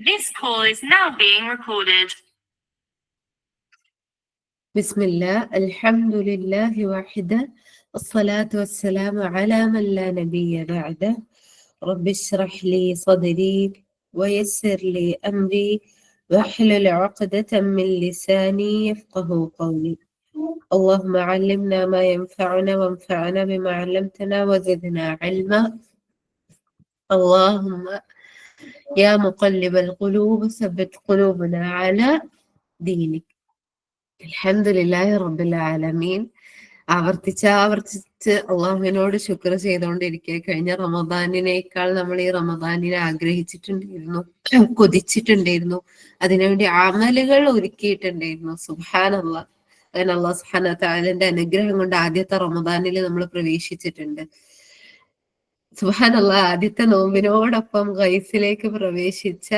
This call is now being recorded. بسم الله الحمد لله وحده الصلاة والسلام على من لا نبي بعده رب اشرح لي صدري ويسر لي أمري واحلل عقدة من لساني يفقه قولي اللهم علمنا ما ينفعنا وانفعنا بما علمتنا وزدنا علما اللهم يا مقلب القلوب ثبت قلوبنا على دينك അൽഹംദുലില്ലാഹി റബ്ബിൽ ആലമീൻ ആവർത്തിച്ച് ആവർത്തിച്ച് അള്ളാഹുവിനോട് ശുക്ർ ചെയ്തുകൊണ്ടിരിക്കുക കഴിഞ്ഞ റമദാനിനേക്കാൾ നമ്മൾ ഈ റമദാനിനെ ആഗ്രഹിച്ചിട്ടുണ്ടായിരുന്നു കൊതിച്ചിട്ടുണ്ടായിരുന്നു അതിനുവേണ്ടി അമലുകൾ ഒരുക്കിയിട്ടുണ്ടായിരുന്നു സുഹാൻ അള്ളാഹ് അങ്ങനെ അള്ളാഹ് സുഹാന താലിന്റെ അനുഗ്രഹം കൊണ്ട് ആദ്യത്തെ റമദാനിൽ നമ്മൾ പ്രവേശിച്ചിട്ടുണ്ട് സുഹാൻ അള്ളാഹ് ആദ്യത്തെ നോമ്പിനോടൊപ്പം ഗൈസിലേക്ക് പ്രവേശിച്ച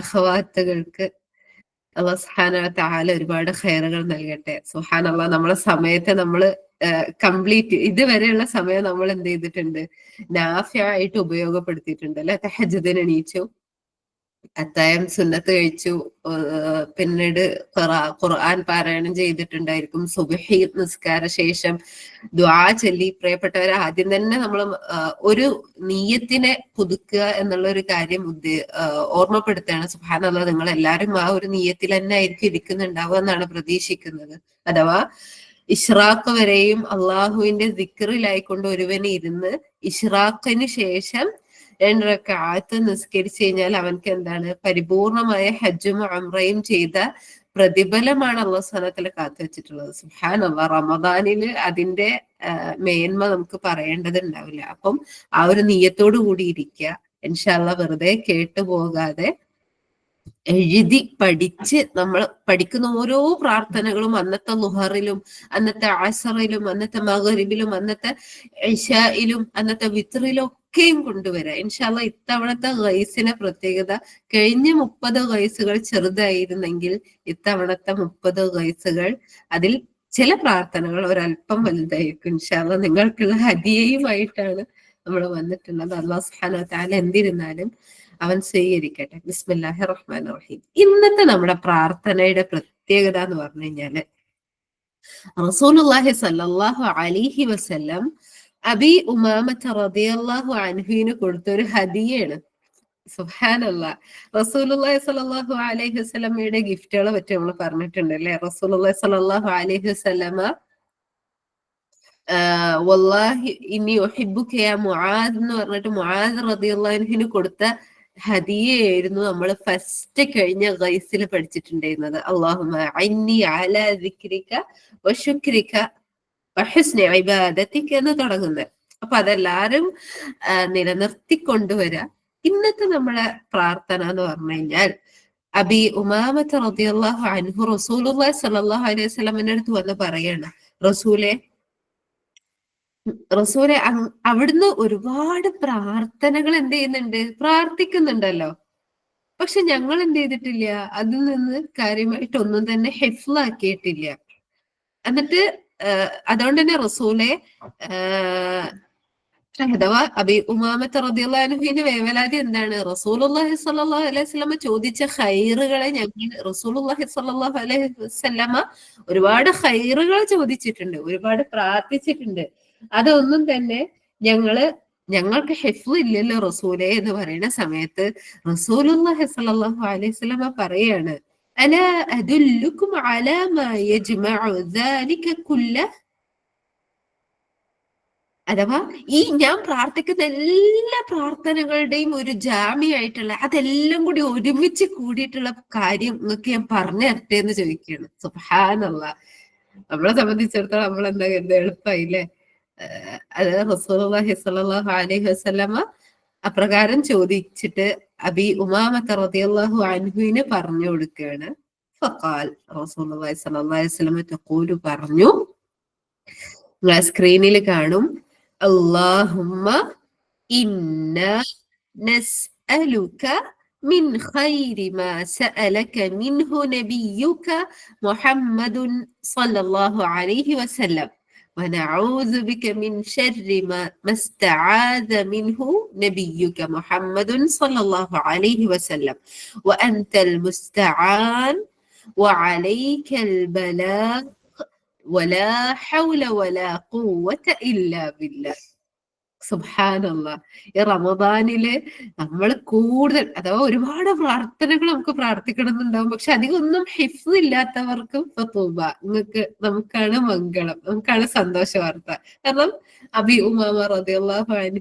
അഹവാത്തുകൾക്ക് അള്ളാഹ് സുഹാന താല ഒരുപാട് ഹയറുകൾ നൽകട്ടെ. അള്ളാഹ് നമ്മളെ സമയത്തെ നമ്മൾ കംപ്ലീറ്റ് ഇതുവരെയുള്ള സമയം നമ്മൾ എന്ത് ചെയ്തിട്ടുണ്ട്? നാഫ്യായിട്ട് ഉപയോഗപ്പെടുത്തിയിട്ടുണ്ട്. അല്ലെ? തഹജുദിന് എണീച്ചു അത്തായം സുന്നത്ത് കഴിച്ചു. പിന്നീട് ഖുർആൻ പാരായണം ചെയ്തിട്ടുണ്ടായിരിക്കും. സുബഹി നിസ്കാര ശേഷം ദ്വാ ചൊല്ലി. പ്രിയപ്പെട്ടവരെ ആദ്യം തന്നെ നമ്മൾ ഒരു നീയത്തിനെ പുതുക്കുക എന്നുള്ള ഒരു കാര്യം ഉദ്ദേ ഓർമ്മപ്പെടുത്തുകയാണ്. സുഹാനുള്ള നിങ്ങൾ എല്ലാവരും ആ ഒരു നീയത്തിൽ തന്നെ ആയിരിക്കും ഇരിക്കുന്നുണ്ടാവുക എന്നാണ് പ്രതീക്ഷിക്കുന്നത്. അഥവാ ഇഷ്റാഖ് വരെയും അള്ളാഹുവിന്റെ ദിക്കറിലായിക്കൊണ്ട് ഒരുവന് ഇരുന്ന് ഇഷ്റാഖിന് ശേഷം രണ്ടരക്കാലത്ത് നിസ്കരിച്ചു കഴിഞ്ഞാൽ അവൻക്ക് എന്താണ്? പരിപൂർണമായ ഹജ്ജും അമ്രയും ചെയ്ത പ്രതിഫലമാണ് അള്ളാഹു സ്ഥാനത്തിൽ കാത്തു വെച്ചിട്ടുള്ളത്. സുഹാൻ അള്ളാഹ് റമദാനിൽ അതിന്റെ മേന്മ നമുക്ക് പറയേണ്ടതുണ്ടാവില്ല. അപ്പം ആ ഒരു നീയത്തോടു കൂടി ഇരിക്കുക ഇൻഷാല്ല വെറുതെ കേട്ടു പോകാതെ എഴുതി പഠിച്ച് നമ്മൾ പഠിക്കുന്ന ഓരോ പ്രാർത്ഥനകളും അന്നത്തെ ലുഹറിലും അന്നത്തെ ആസറിലും അന്നത്തെ മകരിബിലും അന്നത്തെ ഇഷയിലും അന്നത്തെ വിത്രിലും ഒക്കെയും കൊണ്ടുവരാം. ഇൻഷാല്ല ഇത്തവണത്തെ ഗൈസിന്റെ പ്രത്യേകത കഴിഞ്ഞ മുപ്പത് ഗൈസുകൾ ചെറുതായിരുന്നെങ്കിൽ ഇത്തവണത്തെ മുപ്പത് ഗൈസുകൾ അതിൽ ചില പ്രാർത്ഥനകൾ ഒരല്പം വലുതായിരിക്കും. ഇൻഷാല്ല നിങ്ങൾക്കുള്ള ഹദിയയുമായിട്ടാണ് നമ്മൾ വന്നിട്ടുള്ളത്. അള്ളാഹു സുഹാന താല എന്തിരുന്നാലും അവൻ സ്വീകരിക്കട്ടെ. ബിസ്മില്ലാഹി റഹ്മാൻ റഹീം. ഇന്നത്തെ നമ്മുടെ പ്രാർത്ഥനയുടെ പ്രത്യേകത എന്ന് പറഞ്ഞു കഴിഞ്ഞാൽ റസൂലുള്ളാഹി സല്ലല്ലാഹു അലൈഹി വസല്ലം അബി ഉമാമത്ത് റളിയല്ലാഹു അൻഹുവിന് കൊടുത്ത ഒരു ഹദിയാണ്. സുഹാനല്ല റസൂലുള്ളാഹി സ്വല്ലല്ലാഹു അലൈഹി വസ്ലമയുടെ ഗിഫ്റ്റുകളെ പറ്റി നമ്മൾ പറഞ്ഞിട്ടുണ്ട് അല്ലെ? റസൂലുള്ളാഹി സ്വല്ലല്ലാഹു അലൈഹി വസ്ലമ വല്ലാഹി ഇനി ഒഹിബുക യാ മുആദ് എന്ന് പറഞ്ഞിട്ട് മുആദ് അൻഹുവിന് കൊടുത്ത ഹദിയായിരുന്നു നമ്മൾ ഫസ്റ്റ് കഴിഞ്ഞ ഗൈസിൽ പഠിച്ചിട്ടുണ്ടായിരുന്നത്. അള്ളാഹുമ അന്നി അല ദിക്രിക വശുക്രിക വഹസ്ന ഇബാദത്തിക്ക് എന്ന് തുടങ്ങുന്നത്. അപ്പൊ അതെല്ലാരും നിലനിർത്തി കൊണ്ടുവരാ ഇന്നത്തെ നമ്മളെ പ്രാർത്ഥന എന്ന് പറഞ്ഞു കഴിഞ്ഞാൽ അബി ഉമാമത്ത് റളിയല്ലാഹു അൻഹു റസൂലുള്ളാഹി സ്വല്ലല്ലാഹു അലൈഹി വസല്ലമിന്റെ അടുത്ത് വന്ന് പറയാണ് റസൂലെ റസൂലെ അവിടുന്ന് ഒരുപാട് പ്രാർത്ഥനകൾ എന്ത് ചെയ്യുന്നുണ്ട്? പ്രാർത്ഥിക്കുന്നുണ്ടല്ലോ. പക്ഷെ ഞങ്ങൾ എന്ത് ചെയ്തിട്ടില്ല? അതിൽ നിന്ന് കാര്യമായിട്ട് ഒന്നും തന്നെ ഹെഫ്ലാക്കിയിട്ടില്ല. എന്നിട്ട് അതുകൊണ്ട് തന്നെ റസൂലെ അഥവാ അബി ഉമാമത്ത് റദിയുള്ളാനുഹിന്റെ വേവലാതി എന്താണ്? റസൂലുള്ളാഹി സ്വല്ലല്ലാഹു അലൈഹി വസല്ലമ ചോദിച്ച ഹൈറുകളെ ഞങ്ങൾ റസൂലുള്ളാഹി സ്വല്ലല്ലാഹു അലൈഹി വസല്ലമ ഒരുപാട് ഹൈറുകൾ ചോദിച്ചിട്ടുണ്ട് ഒരുപാട് പ്രാർത്ഥിച്ചിട്ടുണ്ട്. അതൊന്നും തന്നെ ഞങ്ങൾ ഞങ്ങൾക്ക് ഹെഫ് ഇല്ലല്ലോ റസൂലെ എന്ന് പറയുന്ന സമയത്ത് റസൂലുള്ളാഹി സ്വല്ലല്ലാഹു അലൈഹി വസല്ലമ പറയാണ് അല أدلكم على ما يجمع ذلك كله؟ അഥവാ ഈ ഞാൻ പ്രാർത്ഥിക്കുന്ന എല്ലാ പ്രാർത്ഥനകളുടെയും ഒരു ജാമ്യായിട്ടുള്ള അതെല്ലാം കൂടി ഒരുമിച്ച് കൂടിയിട്ടുള്ള കാര്യം നിങ്ങൾക്ക് ഞാൻ പറഞ്ഞു തരട്ടെ എന്ന് ചോദിക്കുകയാണ്. സുഹാനുള്ള നമ്മളെ സംബന്ധിച്ചിടത്തോളം നമ്മൾ എന്താ കരുതുക എളുപ്പമായില്ലേ അത് റസൂലുള്ളാഹി സ്വല്ലല്ലാഹു അലൈഹി വസല്ലമ അപ്രകാരം ചോദിച്ചിട്ട് അബി ഉമാമത്ത് റളിയല്ലാഹു അൻഹുവിന് പറഞ്ഞു കൊടുക്കുകയാണ് ഫഖാൽ റസൂലുള്ളാഹി സ്വല്ലല്ലാഹു അലൈഹി വസല്ലമ തഖൂലു പറഞ്ഞു നിങ്ങൾ സ്ക്രീനിൽ കാണും അല്ലാഹുമ്മ ഇന്ന നസ്അലുക من خير ما سألك منه نبيك محمد صلى الله عليه وسلم ونعوذ بك من شر ما, ما استعاذ منه نبيك محمد صلى الله عليه وسلم. وأنت المستعان وعليك البلاغ. ولا حول ولا قوة إلا بالله. സുബാനല്ല ഈ റമദാനിൽ നമ്മൾ കൂടുതൽ അഥവാ ഒരുപാട് പ്രാർത്ഥനകൾ നമുക്ക് പ്രാർത്ഥിക്കണമെന്നുണ്ടാവും. പക്ഷെ അധികം ഒന്നും ഹിഫ് ഇല്ലാത്തവർക്കും ഫത്തൂബ നിങ്ങൾക്ക് നമുക്കാണ് മംഗളം. നമുക്കാണ് സന്തോഷ വാർത്ത കാരണം അബി ഉമാമ റതിയുള്ള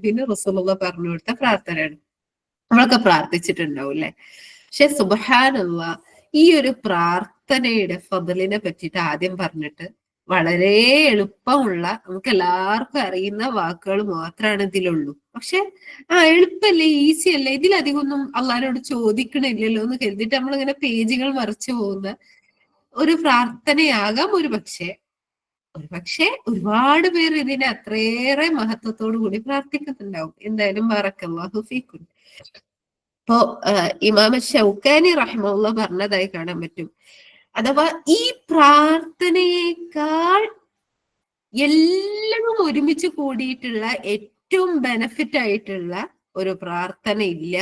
പിന്നെ റസൂലുള്ള പറഞ്ഞു കൊടുത്ത പ്രാർത്ഥനയാണ്. നമ്മളൊക്കെ പ്രാർത്ഥിച്ചിട്ടുണ്ടാവും അല്ലെ പക്ഷെ സുബഹാനുള്ള ഈ ഒരു പ്രാർത്ഥനയുടെ ഫതിലിനെ പറ്റിയിട്ട് ആദ്യം പറഞ്ഞിട്ട് വളരെ എളുപ്പമുള്ള നമുക്ക് എല്ലാവർക്കും അറിയുന്ന വാക്കുകൾ മാത്രമാണ് ഇതിലുള്ളൂ. പക്ഷെ ആ എളുപ്പല്ലേ ഈസി അല്ലേ ഇതിലധികം ഒന്നും അള്ളഹാനോട് ചോദിക്കണില്ലല്ലോ എന്ന് കരുതിയിട്ട് നമ്മളിങ്ങനെ പേജുകൾ മറിച്ചു പോകുന്ന ഒരു പ്രാർത്ഥനയാകാം ഒരു പക്ഷേ. ഒരു പക്ഷേ ഒരുപാട് പേർ ഇതിനെ അത്രയേറെ മഹത്വത്തോടു കൂടി പ്രാർത്ഥിക്കുന്നുണ്ടാവും. എന്തായാലും ബറക്കല്ലാഹു ഫീക്കും. ഇപ്പോ ഇമാമ ഷൗക്കാനി റഹ്മുള്ള പറഞ്ഞതായി കാണാൻ പറ്റും. അഥവാ ഈ പ്രാർത്ഥനയേക്കാൾ എല്ലാം ഒരുമിച്ച് കൂടിയിട്ടുള്ള ഏറ്റവും ബെനഫിറ്റ് ആയിട്ടുള്ള ഒരു പ്രാർത്ഥന ഇല്ല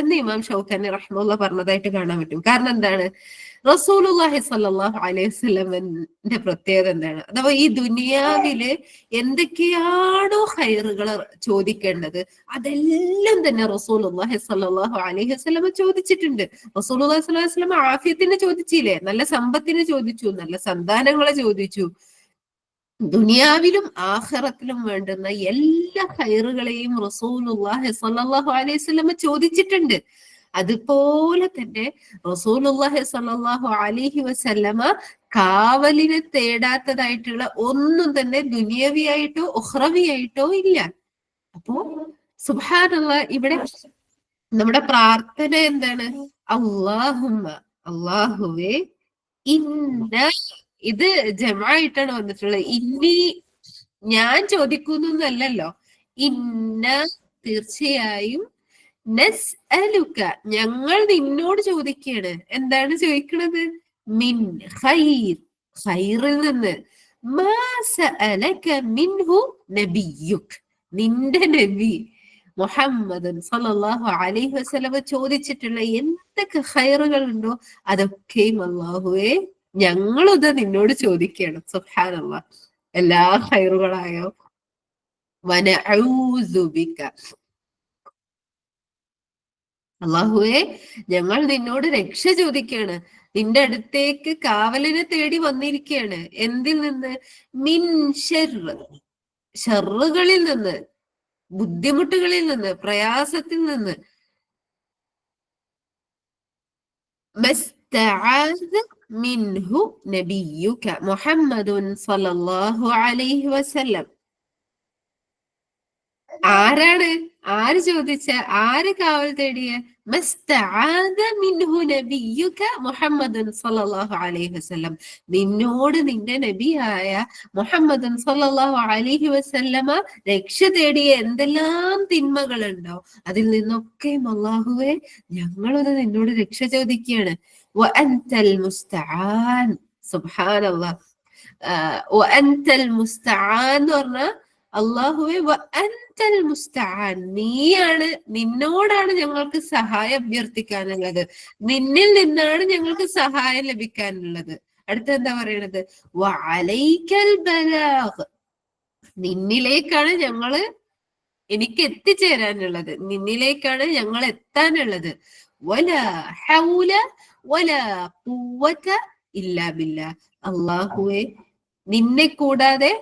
എന്ന് ഇമാം ഷൗഖാനി റഹ്മുള്ള പറഞ്ഞതായിട്ട് കാണാൻ പറ്റും. കാരണം എന്താണ്? റസൂലുല്ലാഹി സല്ലാഹു അലൈഹി വസല്ലമന്റെ പ്രത്യേകത എന്താണ്? അഥവാ ഈ ദുനിയാവിൽ എന്തൊക്കെയാണോ ഹൈറുകൾ ചോദിക്കേണ്ടത് അതെല്ലാം തന്നെ റസൂലുല്ലാഹി സല്ലാഹു അലൈഹി വസല്ലമ ചോദിച്ചിട്ടുണ്ട്. റസൂലുല്ലാഹി അലൈഹി വസല്ലമ ആഫിയത്തിന് ചോദിച്ചില്ലേ? നല്ല സമ്പത്തിനെ ചോദിച്ചു നല്ല സന്താനങ്ങളെ ചോദിച്ചു. ദുനിയാവിലും ആഖിറത്തിലും വേണ്ടുന്ന എല്ലാ ഹൈറുകളെയും റസൂലുല്ലാഹി സല്ലാഹു അലൈഹി സ്വലമ ചോദിച്ചിട്ടുണ്ട്. അതുപോലെ തന്നെ റസൂലുല്ലാഹി സല്ലാഹു അലൈഹി വസല്ലമ കാവലിനെ തേടാത്തതായിട്ടുള്ള ഒന്നും തന്നെ ദുനിയവിയായിട്ടോ ഉഹ്റവിയായിട്ടോ ഇല്ല. അപ്പോ സുബാനുള്ള ഇവിടെ നമ്മുടെ പ്രാർത്ഥന എന്താണ്? അള്ളാഹുമ്മ അള്ളാഹുവേ ഇന്ന ഇത് ജമായിട്ടാണ് വന്നിട്ടുള്ളത്. ഇന്നി ഞാൻ ചോദിക്കുന്നല്ലോ ഇന്ന തീർച്ചയായും നസ് അലുക്ക ഞങ്ങൾ നിന്നോട് ചോദിക്കുകയാണ് എന്താണ് ചോദിക്കണത്? മിൻ ഖൈർ. ഖൈറിൽ നിന്ന്. മിൻഹു നബിയുക്. നിന്റെ നബി മുഹമ്മദൻ സല്ലല്ലാഹു അലൈഹി വസല്ലമ ചോദിച്ചിട്ടുള്ള എന്തൊക്കെ ഖൈറുകൾ ഉണ്ടോ? അതൊക്കെയും അള്ളാഹുവെ ഞങ്ങളിത് നിന്നോട് ചോദിക്കുകയാണ്. സുഹാനല്ല എല്ലാ ഹൈറുകളായോ അള്ളാഹുവെ ഞങ്ങൾ നിന്നോട് രക്ഷ ചോദിക്കുകയാണ്. നിന്റെ അടുത്തേക്ക് കാവലിനെ തേടി വന്നിരിക്കുകയാണ്. എന്തിൽ നിന്ന്? മിൻ ഷെറുകളിൽ നിന്ന്. ബുദ്ധിമുട്ടുകളിൽ നിന്ന്. പ്രയാസത്തിൽ നിന്ന്. മിൻഹു നബിയുക മുഹമ്മദുൻ സല്ലല്ലാഹു അലൈഹി വസല്ലം. ആരാണ്? ആര് ചോദിച്ച? ആര് കാവൽ തേടിയ? മിൻഹു നബിയുക മുഹമ്മദുൻ സല്ലല്ലാഹു അലൈഹി വസല്ലം. നിന്നോട് നിന്റെ നബിയായ മുഹമ്മദുൻ സല്ലല്ലാഹു അലൈഹി വസല്ലമ രക്ഷ തേടിയ എന്തെല്ലാം തിന്മകളുണ്ടോ? അതിൽ നിന്നൊക്കെ അള്ളാഹുവെ ഞങ്ങളത് നിന്നോട് രക്ഷ ചോദിക്കുകയാണ്. وأنت المستعان سبحان الله وأنت المستعان എന്ന് പറഞ്ഞാൽ അള്ളാഹുവെ അൻതൽ മുസ്തആൻ നീയാണ് നിന്നോടാണ് ഞങ്ങൾക്ക് സഹായം അഭ്യർത്ഥിക്കാനുള്ളത് നിന്നിൽ നിന്നാണ് ഞങ്ങൾക്ക് സഹായം ലഭിക്കാനുള്ളത് അടുത്ത എന്താ പറയണത് വലൈക്കൽ ബലാഗ് നിന്നിലേക്കാണ് ഞങ്ങള് എനിക്ക് എത്തിച്ചേരാനുള്ളത് നിന്നിലേക്കാണ് ഞങ്ങൾ എത്താനുള്ളത് വല ഹൗല വല ഖുവത ഇല്ലാ അള്ളാഹുവെ നിന്നെ കൂടാതെ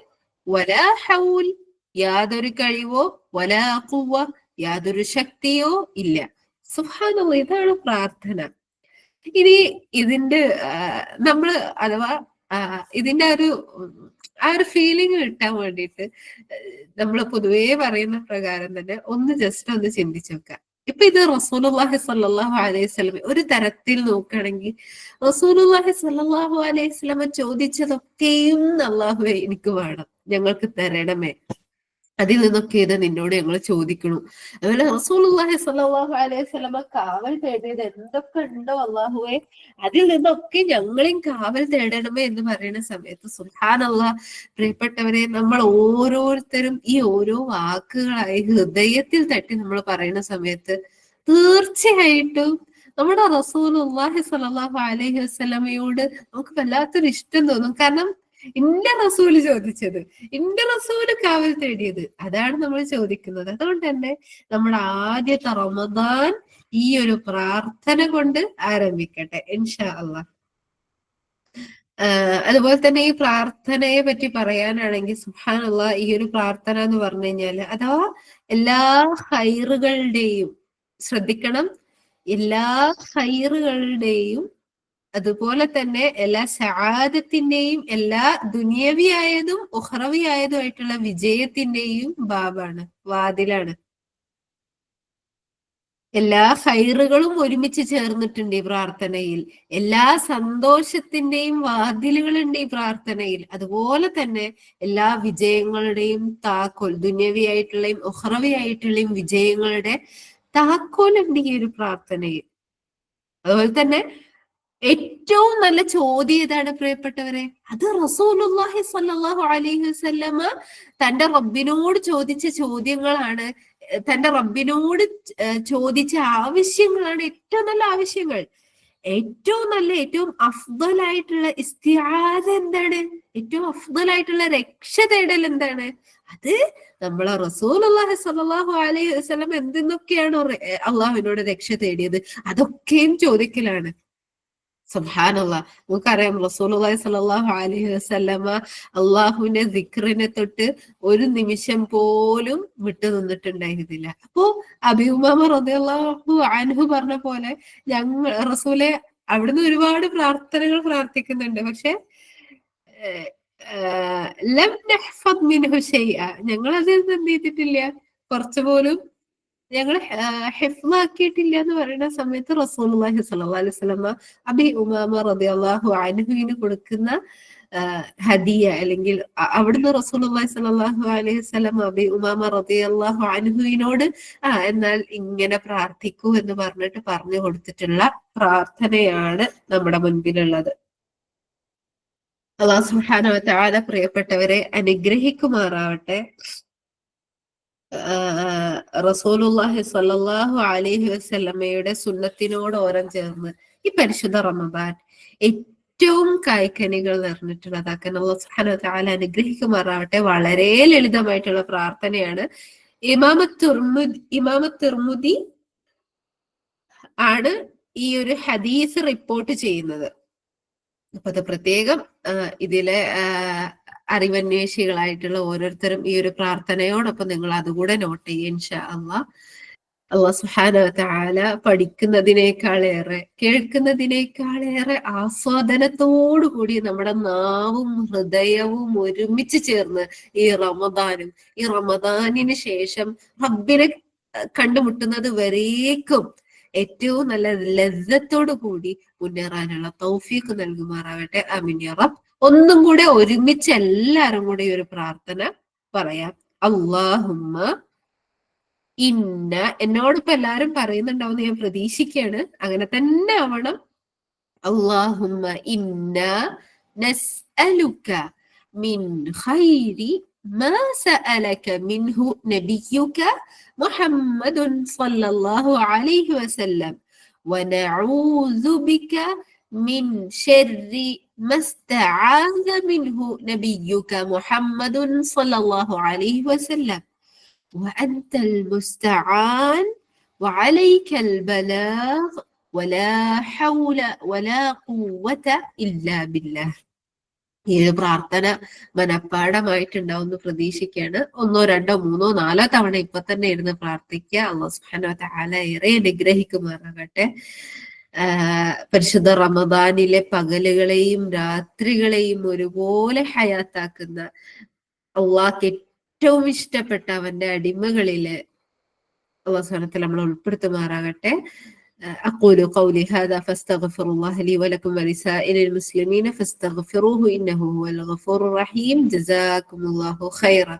വലാ ഹൗൽ യാതൊരു കഴിവോ വലാ ഖുവ യാതൊരു ശക്തിയോ ഇല്ല. സുഹാനുള്ള ഇതാണ് പ്രാർത്ഥന. ഇനി ഇതിന്റെ നമ്മൾ അഥവാ ഇതിന്റെ ഒരു ആ ഒരു ഫീലിംഗ് കിട്ടാൻ വേണ്ടിയിട്ട് നമ്മൾ പൊതുവേ പറയുന്ന പ്രകാരം തന്നെ ഒന്ന് ജസ്റ്റ് ഒന്ന് ചിന്തിച്ചു നോക്കാം. ഇപ്പൊ ഇത് റസൂലുള്ളാഹി സല്ലാഹു അലൈഹി വസല്ലം ഒരു തരത്തിൽ നോക്കുകയാണെങ്കിൽ റസൂലുള്ളാഹി സല്ലാഹു അലൈഹി സ്വലമ ചോദിച്ചതൊക്കെയും അള്ളാഹുവെ എനിക്ക് വേണം. ഞങ്ങൾക്ക് തരണമേ. അതിൽ നിന്നൊക്കെ ഇത് നിന്നോട് ഞങ്ങൾ ചോദിക്കണു. അതുപോലെ റസൂലുള്ളാഹി സ്വല്ലല്ലാഹു അലൈഹി വസല്ലമ കാവൽ തേടിയത് എന്തൊക്കെ ഉണ്ടോ അള്ളാഹുവെ? അതിൽ നിന്നൊക്കെ ഞങ്ങളെയും കാവൽ തേടണമേ എന്ന് പറയുന്ന സമയത്ത് സുഹാനല്ല പ്രിയപ്പെട്ടവരെ നമ്മൾ ഓരോരുത്തരും ഈ ഓരോ വാക്കുകളായി ഹൃദയത്തിൽ തട്ടി നമ്മൾ പറയുന്ന സമയത്ത് തീർച്ചയായിട്ടും നമ്മുടെ റസൂലുള്ളാഹി സ്വല്ലല്ലാഹു അലൈഹി വസല്ലമയോട് നമുക്ക് വല്ലാത്തൊരു ഇഷ്ടം തോന്നും. കാരണം ഇന്റെ റസൂൽ ചോദിച്ചത്. ഇന്റെ റസൂൽ കാവൽ തേടിയത്. അതാണ് നമ്മൾ ചോദിക്കുന്നത്. അതുകൊണ്ട് തന്നെ നമ്മൾ ആദ്യത്തെ റമദാൻ ഈ ഒരു പ്രാർത്ഥന കൊണ്ട് ആരംഭിക്കട്ടെ. ഇൻഷാ അള്ളാ അതുപോലെ തന്നെ ഈ പ്രാർത്ഥനയെ പറ്റി പറയാനാണെങ്കിൽ സുഹാനുള്ള ഈ ഒരു പ്രാർത്ഥന എന്ന് പറഞ്ഞു കഴിഞ്ഞാൽ അഥവാ എല്ലാ ഹൈറുകളുടെയും ശ്രദ്ധിക്കണം. എല്ലാ ഹൈറുകളുടെയും അതുപോലെ തന്നെ എല്ലാ സഹാദത്തിന്റെയും എല്ലാ ദുനിയവിയായതും ഉഹ്റവിയായതുമായിട്ടുള്ള വിജയത്തിന്റെയും ബാബാണ് വാതിലാണ്. എല്ലാ ഹൈറുകളും ഒരുമിച്ച് ചേർന്നിട്ടുണ്ട് ഈ പ്രാർത്ഥനയിൽ. എല്ലാ സന്തോഷത്തിന്റെയും വാതിലുകളുണ്ട് ഈ പ്രാർത്ഥനയിൽ. അതുപോലെ തന്നെ എല്ലാ വിജയങ്ങളുടെയും താക്കോൽ ദുന്യവിയായിട്ടുള്ളയും ഉഹ്റവിയായിട്ടുള്ളയും വിജയങ്ങളുടെ താക്കോലുണ്ട് ഈ ഒരു പ്രാർത്ഥനയിൽ. അതുപോലെ തന്നെ ഏറ്റവും നല്ല ചോദ്യം ഏതാണ് പ്രിയപ്പെട്ടവരെ? അത് റസൂലുള്ളാഹി സ്വല്ലല്ലാഹു അലൈഹി വസല്ലമ തന്റെ റബ്ബിനോട് ചോദിച്ച ചോദ്യങ്ങളാണ്. തന്റെ റബ്ബിനോട് ചോദിച്ച ആവശ്യങ്ങളാണ് ഏറ്റവും നല്ല ആവശ്യങ്ങൾ. ഏറ്റവും നല്ല ഏറ്റവും അഫ്ദലായിട്ടുള്ള ഇസ്തിയാദ എന്താണ്? ഏറ്റവും അഫ്ദലായിട്ടുള്ള രക്ഷ തേടൽ എന്താണ്? അത് നമ്മളെ റസൂൽ അള്ളാഹു സ്വല്ലല്ലാഹു അലൈഹി വസല്ലം എന്തെന്നൊക്കെയാണോ അള്ളാഹുവിനോട് രക്ഷ തേടിയത്? അതൊക്കെയും ചോദിക്കലാണ്. സുബ്ഹാനല്ല. നമുക്കറിയാം റസൂലുള്ളാഹി സ്വല്ലല്ലാഹു അലൈഹി വസല്ലമ അള്ളാഹുവിന്റെ ദിക്റിനെ തൊട്ട് ഒരു നിമിഷം പോലും വിട്ടു നിന്നിട്ടുണ്ടായിരുന്നില്ല. അപ്പോ അബിഉമാമ റളിയല്ലാഹു അൻഹു പറഞ്ഞ പോലെ ഞങ്ങൾ റസൂലെ അവിടുന്ന് ഒരുപാട് പ്രാർത്ഥനകൾ പ്രാർത്ഥിക്കുന്നുണ്ട്. പക്ഷെ ഞങ്ങൾ അതിൽ നിന്ന് എന്ത് ചെയ്തിട്ടില്ല? കുറച്ചു പോലും ഞങ്ങൾ ഹെഫ്ലാക്കിയിട്ടില്ല എന്ന് പറയുന്ന സമയത്ത് സ്വല്ലല്ലാഹു അലൈഹി വസല്ലമ അബി ഉമാമ റബി അള്ളാഹു അനുഹുവിന് കൊടുക്കുന്ന ഹദിയ അല്ലെങ്കിൽ അവിടുന്ന് റസൂലുള്ളാഹി സ്വല്ലല്ലാഹു അലൈഹി സ്വലം അബി ഉമാമ റബി അള്ളാഹു അനുഹുവിനോട് ആ എന്നാൽ ഇങ്ങനെ പ്രാർത്ഥിക്കൂ എന്ന് പറഞ്ഞിട്ട് പറഞ്ഞു കൊടുത്തിട്ടുള്ള പ്രാർത്ഥനയാണ് നമ്മുടെ മുൻപിലുള്ളത്. അള്ളാഹു സുഹാനവത്തെ പ്രിയപ്പെട്ടവരെ അനുഗ്രഹിക്കുമാറാവട്ടെ. ആഹ് റസൂലുള്ളാഹി സ്വല്ലല്ലാഹു അലൈഹി വസല്ലമയുടെ സുന്നത്തിനോട് ഓരം ചേർന്ന് ഈ പരിശുദ്ധ റമദാൻ ഏറ്റവും കായ്ക്കനികൾ സുബ്ഹാനഹു തആല അനുഗ്രഹിക്കുമാറാവട്ടെ. വളരെ ലളിതമായിട്ടുള്ള പ്രാർത്ഥനയാണ്. ഇമാമ തുർമുദ് ഇമാമ തുർമുദി ആണ് ഈ ഒരു ഹദീസ് റിപ്പോർട്ട് ചെയ്യുന്നത്. അപ്പൊ അത് പ്രത്യേകം ഇതിലെ അറിവന്വേഷികളായിട്ടുള്ള ഓരോരുത്തരും ഈ ഒരു പ്രാർത്ഥനയോടൊപ്പം നിങ്ങൾ അതുകൂടെ നോട്ട് ചെയ്യുക ഇൻഷാ അള്ളാ അള്ളാഹ് സുഹാന താല പഠിക്കുന്നതിനേക്കാളേറെ കേൾക്കുന്നതിനേക്കാളേറെ ആസ്വാദനത്തോടു കൂടി നമ്മുടെ നാവും ഹൃദയവും ഒരുമിച്ച് ചേർന്ന് ഈ റമദാനും ഈ റമദാനിന് ശേഷം റബ്ബിനെ കണ്ടുമുട്ടുന്നത് വരേക്കും ഏറ്റവും നല്ല ലജ്ജത്തോടു കൂടി മുന്നേറാനുള്ള തൗഫീഖ് നൽകുമാറാവട്ടെ. അമിൻ യാ റബ്ബ്. ഒന്നും കൂടെ ഒരുമിച്ച് എല്ലാരും കൂടെ ഈ ഒരു പ്രാർത്ഥന പറയാം അള്ളാഹുമ്മ ഇന്ന എന്നോടിപ്പോ എല്ലാരും പറയുന്നുണ്ടാവും ഞാൻ പ്രതീക്ഷിക്കാണ് അങ്ങനെ തന്നെ ആവണം അള്ളാഹുമ്മ ഇന്ന നസ്അലുക മിൻ ഖൈരി ما سألك منه نبيك محمد صلى الله عليه وسلم ونعوذ بك من شر ما استعاذ منه نبيك محمد صلى الله عليه وسلم وأنت المستعان وعليك البلاغ ولا حول ولا قوة إلا بالله ഈ ഒരു പ്രാർത്ഥന മനഃപ്പാടമായിട്ടുണ്ടാവും എന്ന് പ്രതീക്ഷിക്കുകയാണ് ഒന്നോ രണ്ടോ മൂന്നോ നാലോ തവണ ഇപ്പൊ തന്നെ ഇരുന്ന് പ്രാർത്ഥിക്കുക അള്ളാഹു സുബ്ഹാനഹു വ തആല ഏറെ അനുഗ്രഹിക്കുമാറാകട്ടെ ആഹ് പരിശുദ്ധ റമദാനിലെ പകലുകളെയും രാത്രികളെയും ഒരുപോലെ ഹയാത്താക്കുന്ന അള്ളാഹ്ക്ക് ഏറ്റവും ഇഷ്ടപ്പെട്ട അവന്റെ അടിമകളിലെ അവസാനത്തിൽ നമ്മൾ ഉൾപ്പെടുത്തുമാറാകട്ടെ أقول قولي هذا فاستغفر الله لي ولكم ولسائر المسلمين فاستغفروه إنه هو الغفور الرحيم جزاكم الله خيرا